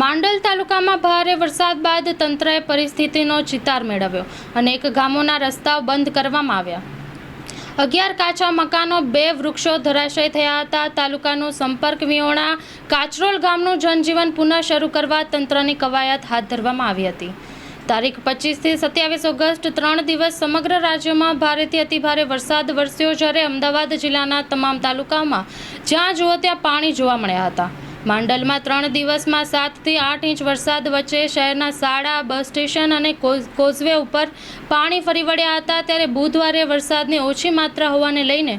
માંડલ તાલુકામાં ભારે વરસાદ બાદ તંત્રએ પરિસ્થિતિનો ચિતાર મેળવ્યો અનેક ગામોના રસ્તાઓ બંધ કરવામાં આવ્યા. અગિયાર કાચા મકાનો, બે વૃક્ષો ધરાશય થયા હતા. તાલુકાનું સંપર્ક વિહોણા, કાચરોલ ગામનું જનજીવન પુનઃ શરૂ કરવા તંત્રની કવાયત હાથ ધરવામાં આવી હતી. તારીખ પચીસથી સત્યાવીસ ઓગસ્ટ ત્રણ દિવસ સમગ્ર રાજ્યમાં ભારેથી અતિભારે વરસાદ વરસ્યો જ્યારે અમદાવાદ જિલ્લાના તમામ તાલુકામાં જ્યાં જુઓ ત્યાં પાણી જોવા મળ્યા હતા. માંડલમાં ત્રણ દિવસમાં સાતથી આઠ ઇંચ વરસાદ વચ્ચે શહેરના શાળા, બસ સ્ટેશન અને કોઝ- કોઝવે ઉપર પાણી ફરી વળ્યા હતા ત્યારે બુધવારે વરસાદની ઓછી માત્રા હોવાને લઈને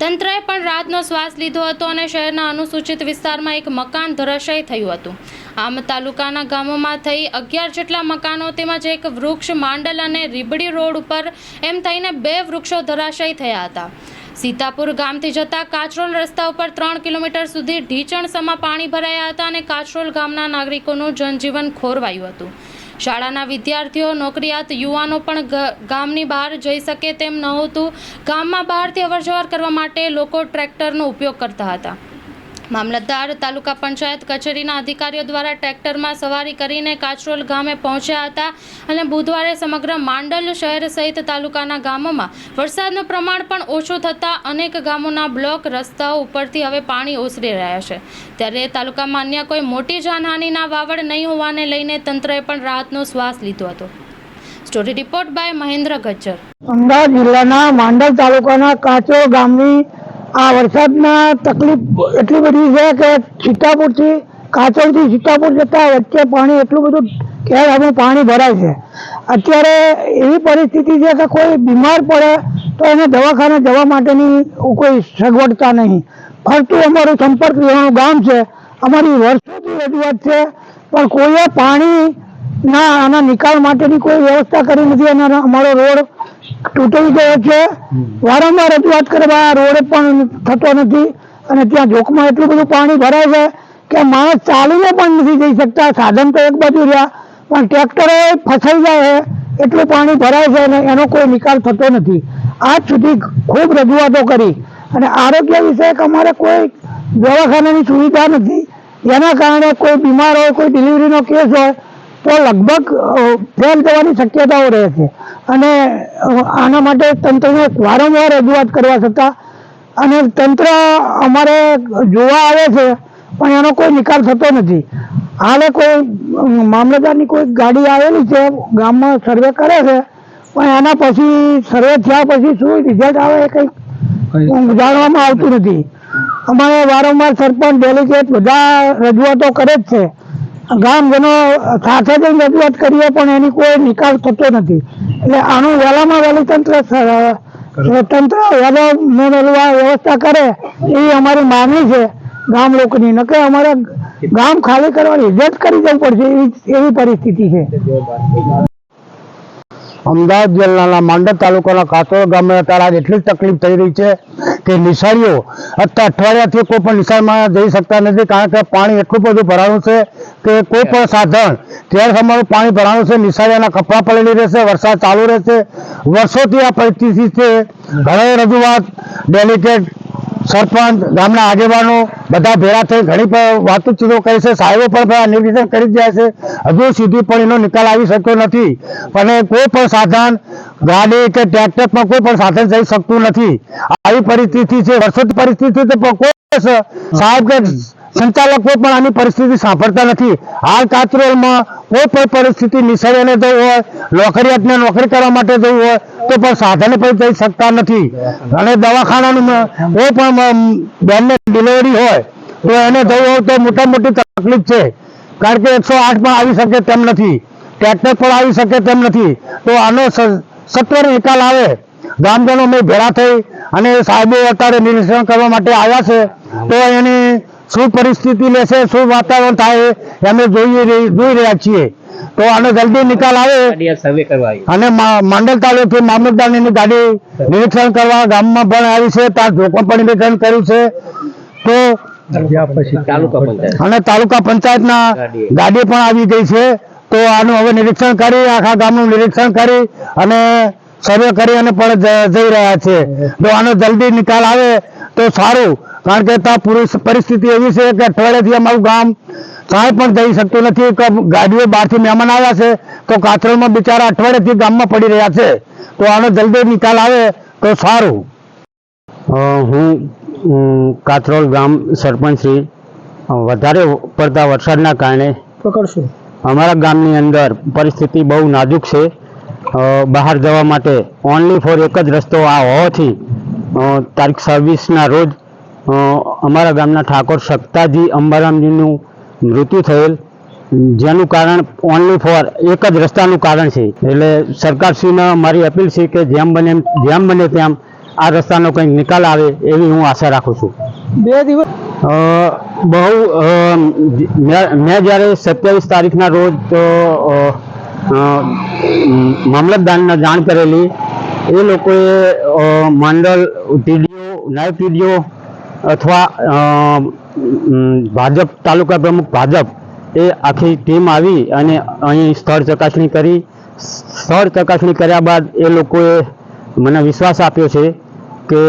તંત્રએ પણ રાતનો શ્વાસ લીધો હતો અને શહેરના અનુસૂચિત વિસ્તારમાં એક મકાન ધરાશય થયું હતું. આમ તાલુકાના ગામોમાં થઈ અગિયાર જેટલા મકાનો તેમજ એક વૃક્ષ માંડલ અને રીબડી રોડ ઉપર એમ થઈને બે વૃક્ષો ધરાશય થયા હતા. સીતાપુર ગામથી જતા કાચરોલ રસ્તા ઉપર ત્રણ કિલોમીટર સુધી ઢીચણસમાં પાણી ભરાયા હતા અને કાચરોલ ગામના નાગરિકોનું જનજીવન ખોરવાયું હતું. શાળાના વિદ્યાર્થીઓ, નોકરિયાત યુવાનો પણ ગામની બહાર જઈ શકે તેમ નહોતું. ગામમાં બહારથી અવરજવર કરવા માટે લોકો ટ્રેક્ટરનો ઉપયોગ કરતા હતા. મામલતદાર તાલુકા પંચાયત કચેરીના અધિકારીઓ દ્વારા ટ્રેક્ટરમાં સવારી કરીને કાચરોલ ગામે પહોંચ્યા હતા અને બુધવારે સમગ્ર માંડલ શહેર સહિત તાલુકાના ગામોમાં વરસાદનું પ્રમાણ પણ ઓછું થતાં અનેક ગામોના બ્લોક રસ્તાઓ ઉપરથી હવે પાણી ઓસરી રહ્યા છે. ત્યારે તાલુકામાં અન્ય કોઈ મોટી જાનહાનિના વાવડ નહીં હોવાને લઈને તંત્રએ પણ રાહતનો શ્વાસ લીધો હતો. Story report by Mahendra Gajjar. Ahmedabad જિલ્લાના માંડલ તાલુકાના કાચો ગામની આ વરસાદના તકલીફ એટલી બધી છે કે સીતાપુરથી કાચોડથી સીતાપુર જતા વચ્ચે પાણી એટલું બધું કહેવામાં પાણી ભરાય છે. અત્યારે એવી પરિસ્થિતિ છે કે કોઈ બીમાર પડે તો એને દવાખાને જવા માટેની કોઈ સગવડતા નહીં. ફરતું અમારું સંપર્ક રહેવાનું ગામ છે. અમારી વર્ષોથી રજૂઆત છે, પણ કોઈએ પાણી ના આના નિકાલ માટેની કોઈ વ્યવસ્થા કરી નથી અને અમારો રોડ તૂટી ગયો છે. વારંવાર રજૂઆત કરવા રોડ પણ થતો નથી અને ત્યાં જોખમાં એટલું બધું પાણી ભરાય છે કે માણસ ચાલીને પણ નથી જઈ શકતા. સાધન તો એક બાજુ રહ્યા પણ ટ્રેક્ટરો ફસાઈ જાય છે. એટલું પાણી ભરાય છે અને એનો કોઈ નિકાલ થતો નથી. આજ સુધી ખૂબ રજૂઆતો કરી. અને આરોગ્ય વિષયક અમારે કોઈ દવાખાનાની સુવિધા નથી. જેના કારણે કોઈ બીમાર હોય કોઈ ડિલિવરીનો કેસ હોય તો લગભગ ફેલ થવાની શક્યતાઓ રહે છે. અને આના માટે તંત્રને વારંવાર રજૂઆત કરવા છતાં અને તંત્ર અમારે જોવા આવે છે પણ એનો કોઈ નિકાલ થતો નથી. હાલે કોઈ મામલતદારની કોઈ ગાડી આવેલી છે ગામમાં સર્વે કરે છે પણ એના પછી સર્વે થયા પછી શું રિઝલ્ટ આવે એ કંઈ જાણવામાં આવતું નથી. અમારે વારંવાર સરપંચ ડેલિગેટ બધા રજૂઆતો કરે જ છે. ગામજનો સાથે જઈને રજૂઆત કરીએ પણ એની કોઈ નિકાલ થતો નથી. એટલે આનું વહેલામાં વહેલું તંત્ર તંત્ર વહેલો મેં આ વ્યવસ્થા કરે એવી અમારી માંગણી છે ગામ લોકોની. નકે અમારે ગામ ખાલી કરવાની ઇજ્જત કરી જવું પડશે એવી એવી પરિસ્થિતિ છે. અમદાવાદ જિલ્લાના માંડલ તાલુકાના કાતોડ ગામે અત્યારે આજ એટલી તકલીફ થઈ રહી છે કે નિશાળીઓ અત્યારે અઠવાડિયાથી કોઈ પણ નિશાળમાં જઈ શકતા નથી કારણ કે પાણી એટલું બધું ભરાયું છે કે કોઈ પણ સાધન ત્યારે અમારું પાણી ભરાયું છે, નિશાળીઓના કપડાં પડેલી રહેશે, વરસાદ ચાલુ રહેશે. વર્ષોથી આ પરિસ્થિતિ છે. ઘણા રજૂઆત ડેલિકેટ સરપંચ, ગામના આગેવાનો બધા ભેગા થઈ ઘણી વાતચીતો કરી છે. સાહેબો પણ નિરીક્ષણ કરી જાય છે. હજુ સુધી પણ એનો નિકાલ આવી શક્યો નથી. અને કોઈ પણ સાધન, ગાડી કે ટ્રેક્ટરમાં કોઈ પણ સાધન જઈ શકતું નથી. આવી પરિસ્થિતિ છે વર્ષોથી પરિસ્થિતિ તો કોઈ સાહેબ કે સંચાલકો પણ આની પરિસ્થિતિ સાંભળતા નથી. હાલ કાચરોલમાં કોઈ પણ પરિસ્થિતિ નિસર્ગને જવું હોય નોકરિયાતને નોકરી કરવા માટે જવું હોય, તો પણ સાધને પણ જઈ શકતા નથી. અને દવાખાનાનું કોઈ પણ બેનને ડિલિવરી હોય, તો એને જવું હોય તો મોટા મોટી તકલીફ છે. કારણ કે એકસો આઠ પણ આવી શકે તેમ નથી. ટ્રેક્ટર પણ આવી શકે તેમ નથી. તો આનો સત્વર નિકાલ આવે. ગામજનો મેં ભેળા થઈ અને સાહેબો અત્યારે નિરીક્ષણ કરવા માટે આવ્યા છે. તો એની શું પરિસ્થિતિ લેશે શું વાતાવરણ થાય અમે રહી- જોઈ રહ્યા છીએ. તો આનો જલ્દી નિકાલ આવે અને માંડલ તાલુકે મામલતદારની ગાડી નિરીક્ષણ કરવા ગામમાં પણ આવી છે ત્યાં જોખમ પણ નિરીક્ષણ કર્યું છે. તો અને તાલુકા પંચાયતના. ગાડી. પણ આવી ગઈ છે. તો આનું હવે નિરીક્ષણ કરી આખા ગામનું નિરીક્ષણ કરી અને સર્વે કરી અને પણ જઈ રહ્યા છે. તો આનો જલ્દી નિકાલ આવે તો સારું કારણ કે ત્યાં પુરુષ પરિસ્થિતિ એવી છે કે અઠવાડિયાથી અમારું ગામ કાંઈ પણ જઈ શકતું નથી. કે ગાડીઓ બહારથી મહેમાન આવ્યા છે તો કાથરોલમાં બિચારા અઠવાડિયાથી ગામમાં પડી રહ્યા છે. તો આનો જલ્દી નિકાલ આવે તો સારું. હું કાથરોલ ગામ સરપંચ શ્રી વધારે પડતા વરસાદના કારણે પકડશો. અમારા ગામની અંદર પરિસ્થિતિ બહુ નાજુક છે. બહાર જવા માટે ઓનલી ફોર એક જ રસ્તો આ હોવાથી તારીખ છવ્વીસના રોજ અમારા ગામના ઠાકોર સક્તાજી અંબારામજીનું મૃત્યુ થયેલ. જેનું કારણ ઓનલી ફોર એક જ રસ્તાનું કારણ છે. એટલે સરકારશ્રીને મારી અપીલ છે કે જેમ બને જેમ બને તેમ આ રસ્તાનો કંઈક નિકાલ આવે એવી હું આશા રાખું છું. બે દિવસ બહુ મેં જ્યારે સત્યાવીસ તારીખના રોજ મામલતદારને જાણ કરેલી એ લોકોએ મંડળ, પીડીઓ, નાયબ પીડીઓ અથવા ભાજપ, તાલુકા પ્રમુખ ભાજપ એ આખી ટીમ આવી અને અહીં સ્થળ ચકાસણી કરી. સ્થળ ચકાસણી કર્યા બાદ એ લોકોએ મને વિશ્વાસ આપ્યો છે કે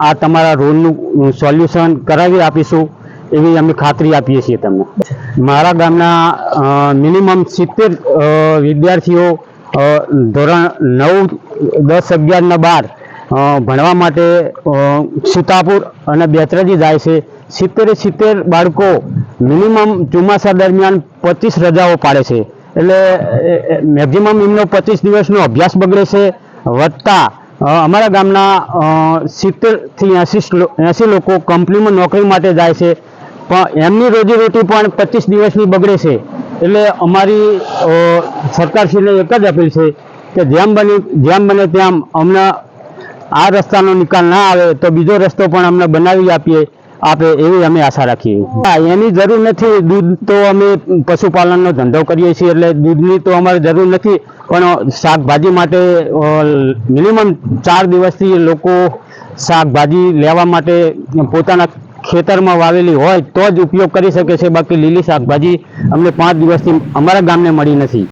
આ તમારા રોડનું સોલ્યુશન કરાવી આપીશું એવી અમે ખાતરી આપીએ છીએ તમને. મારા ગામના મિનિમમ સિત્તેર વિદ્યાર્થીઓ ધોરણ નવ, દસ, અગિયાર ને બાર ભણવા માટે સીતાપુર અને બેચરાજી જાય છે. સિત્તેરે સિત્તેર બાળકો મિનિમમ ચોમાસા દરમિયાન પચીસ રજાઓ પાડે છે. એટલે મેક્ઝિમમ એમનો પચીસ દિવસનો અભ્યાસ બગડે છે. વધતા અમારા ગામના સિત્તેરથી એંસી એંસી લોકો કંપનીમાં નોકરી માટે જાય છે. પણ એમની રોજીરોટી પણ પચીસ દિવસની બગડે છે. એટલે અમારી સરકારશ્રીને એક જ અપીલ છે કે જેમ બને જેમ બને તેમ અમને આ રસ્તાનો નિકાલ ના આવે તો બીજો રસ્તો પણ અમને બનાવી આપીએ આપે એવી અમે આશા રાખીએ. હા, એની જરૂર નથી દૂધ તો અમે પશુપાલનનો ધંધો કરીએ છીએ એટલે દૂધની તો અમારે જરૂર નથી પણ શાકભાજી માટે મિનિમમ ચાર દિવસથી લોકો શાકભાજી લેવા માટે પોતાના ખેતરમાં વાવેલી હોય તો જ ઉપયોગ કરી શકે છે. બાકી લીલી શાકભાજી અમને પાંચ દિવસથી અમારા ગામને મળી નથી.